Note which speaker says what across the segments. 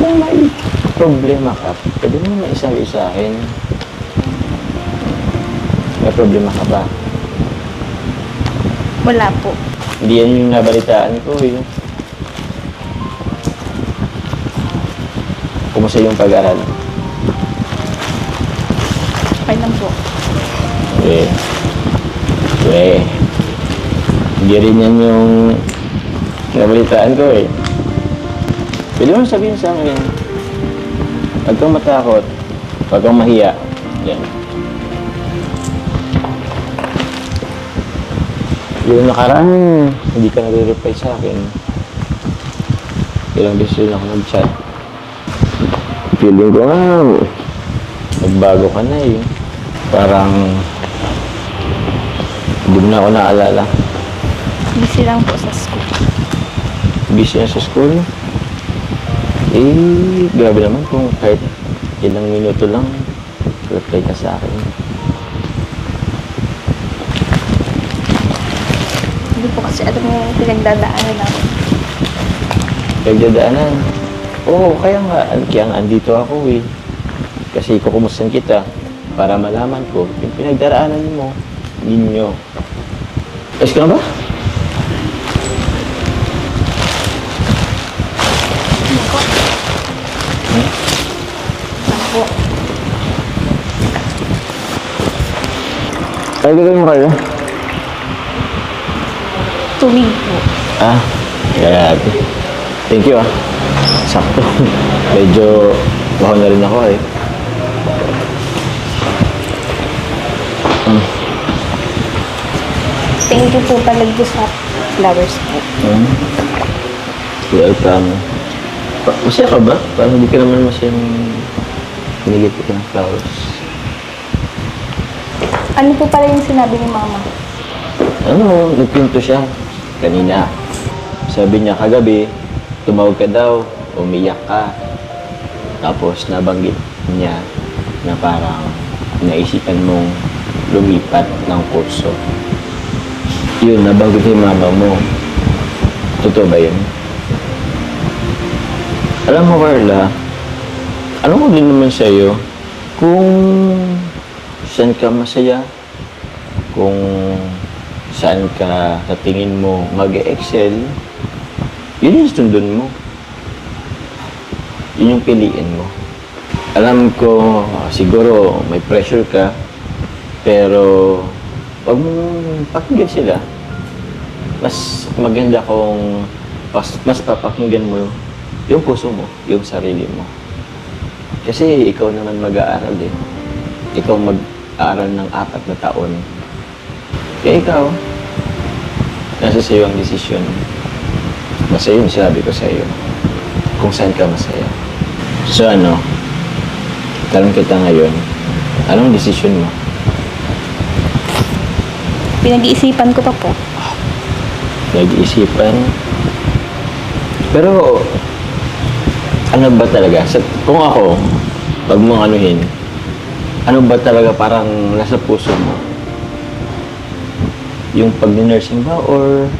Speaker 1: Kung may problema ka, pwede mo sa akin. May problema ka ba?
Speaker 2: Wala po.
Speaker 1: Hindi yan yung nabalitaan ko eh. Kumusta yung pag-aaral?
Speaker 2: Okay lang po.
Speaker 1: Eh, eh, hindi rin yan yung nabalitaan ko eh. Pwede mo sabihin sa akin, huwag kang matakot, huwag kang mahiya. Yan. Yung nakaraan, hindi ka nare-reply sa akin. Ilang beses rin ako nag-chat. Feeling ko nga, nagbago ka na eh. Parang, hindi mo na ako naalala.
Speaker 2: Busy lang po sa school.
Speaker 1: Busy na sa school. Eh, grabe naman kung kahit ilang minuto lang, reply ka sa akin.
Speaker 2: Hindi po kasi alam yung pinagdadaanan namin.
Speaker 1: Nagdadaanan. Oo, kaya nga, kaya nga andito ako eh. Kasi kukumustahan kita para malaman ko yung pinagdaraanan mo, ninyo. Ayos ka na ba?
Speaker 2: Ano po?
Speaker 1: Ay, gagawin mo kayo?
Speaker 2: Tubig po.
Speaker 1: Ah, grabe. Thank you ah. Sakto. Medyo baho na rin ako eh.
Speaker 2: Thank you po talaga sa flowers po.
Speaker 1: Hmm. Welcome. Pa masaya ka ba? Parang hindi ka naman masayang binigay ko ng flowers.
Speaker 2: Ano po pala yung sinabi ni mama?
Speaker 1: Ano, nagpinto siya kanina. Sabi niya kagabi, tumawag ka daw, umiyak ka. Tapos nabanggit niya na parang naisipan mong lumipat ng kurso. Yun, nabanggit ni mama mo. Totoo ba yun? Alam mo, Carla, ano ko din naman sa'yo, kung saan ka masaya, kung saan ka sa tingin mo mag-excel, yun yung sundon mo. Yun yung piliin mo. Alam ko, ah, siguro may pressure ka, pero wag mong pakinggan sila. Mas maganda kung mas, mas papakinggan mo yung puso mo, yung sarili mo. Kasi ikaw naman mag-aaral eh. Ikaw mag-aaral ng apat na taon. Kaya ikaw, nasa sa'yo ang desisyon. Basta yun sabi ko sa'yo. Kung saan ka masaya. So ano, tanong kita ngayon, anong desisyon mo?
Speaker 2: Pinag-iisipan ko pa po.
Speaker 1: Nag-iisipan? Pero, ano ba talaga? Sa, kung ako, pag mo anuhin, ano ba talaga parang nasa puso mo? Yung pag-nursing ba or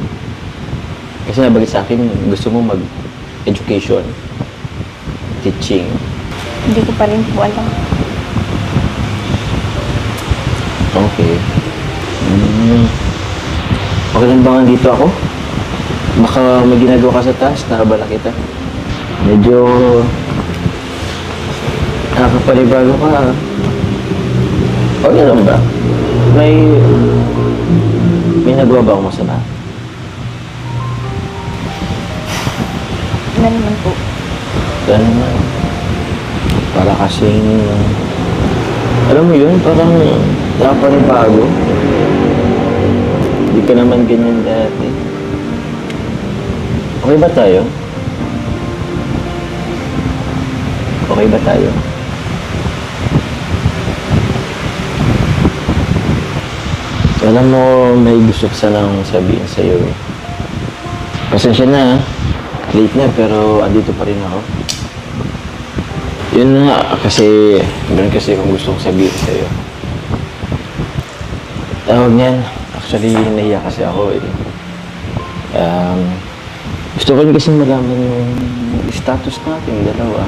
Speaker 1: kasi nabagay sa akin, gusto mo mag-education, teaching.
Speaker 2: Hindi ko pa rin po alam.
Speaker 1: Okay. Mm. Okay lang ba dito ako? Baka may ginagawa ka sa taas, nakabala kita. Medyo nakakapanibago ka. Okay lang ba? May may nagawa ba akong masama?
Speaker 2: Ano naman po?
Speaker 1: Ano naman? Para kasing... Alam mo yun, parang nakapanibago. Hindi ka naman ganyan dati. Okay ba tayo? Okay ba tayo? Alam mo, may gusto ko sanang sabihin sa'yo eh. Pasensya na ah. Late na pero andito pa rin ako. Yun nga, kasi ganun kasi kung gusto kong sabihin sa'yo. Tawag niyan, actually nahiya kasi ako eh. Um, Gusto ko rin kasi malaman yung status natin, dalawa.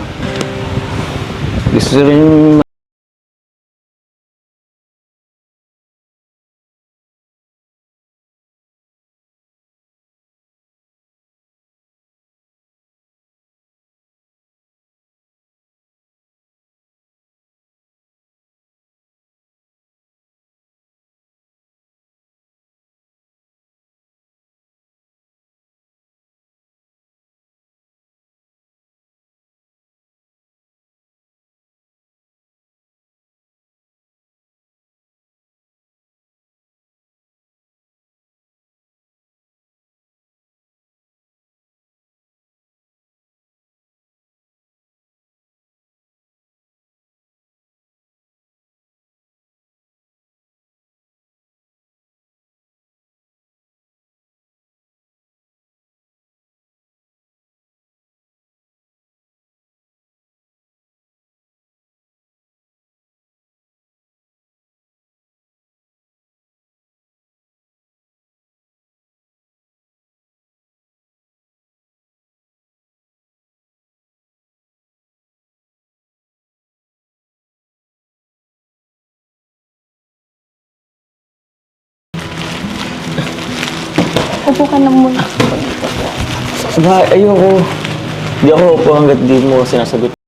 Speaker 1: Gusto rin
Speaker 2: Upo ka na muna.
Speaker 1: Ba, ayoko. Di ako upo hanggat di mo sinasagot